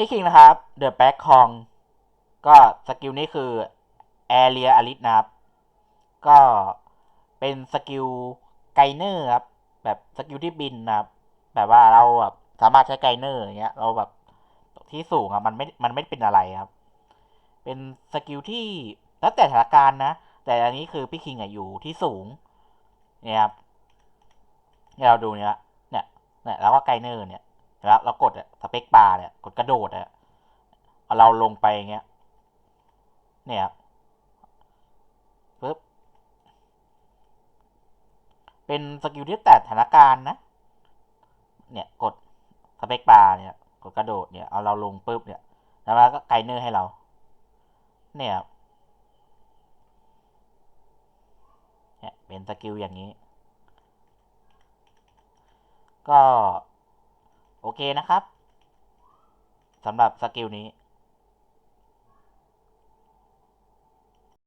พี่คิงนะครับเดอะแบ็คคองก็สกิลนี้คือแอเรียอลิสนะครับ ก็เป็นสกิลไกเนอร์ครับ แบบสกิลที่บินนะครับ แบบว่าเราแบบสามารถใช้ไกเนอร์อย่างเงี้ย เราแบบที่สูงอะมันไม่ มันไม่เป็นอะไรครับ เป็นสกิลที่แล้วแต่สถานการณ์นะ แต่อันนี้คือพี่คิงอะอยู่ที่สูง เนี่ยครับเนี่ยเราดูเนี่ยเนี่ยเนี่ยแล้วก็ไกเนอร์เนี่ย แล้วเรากดสเปคบาร์เนี่ยกดกระโดดอะเอาเราลงไปอย่างเงี้ย เนี่ยครับปึ๊บเป็นสกิลที่แต่สถานการณ์นะ เนี่ยกดสเปคบาร์เนี่ยกดกระโดดเนี่ยเอาเราลงปุ๊บเนี่ย แล้วมันก็ไกเนอร์ให้เรา เนี่ยครับเนี่ยเป็นสกิลอย่างนี้ ก็ โอเคนะครับสำหรับสกิลนี้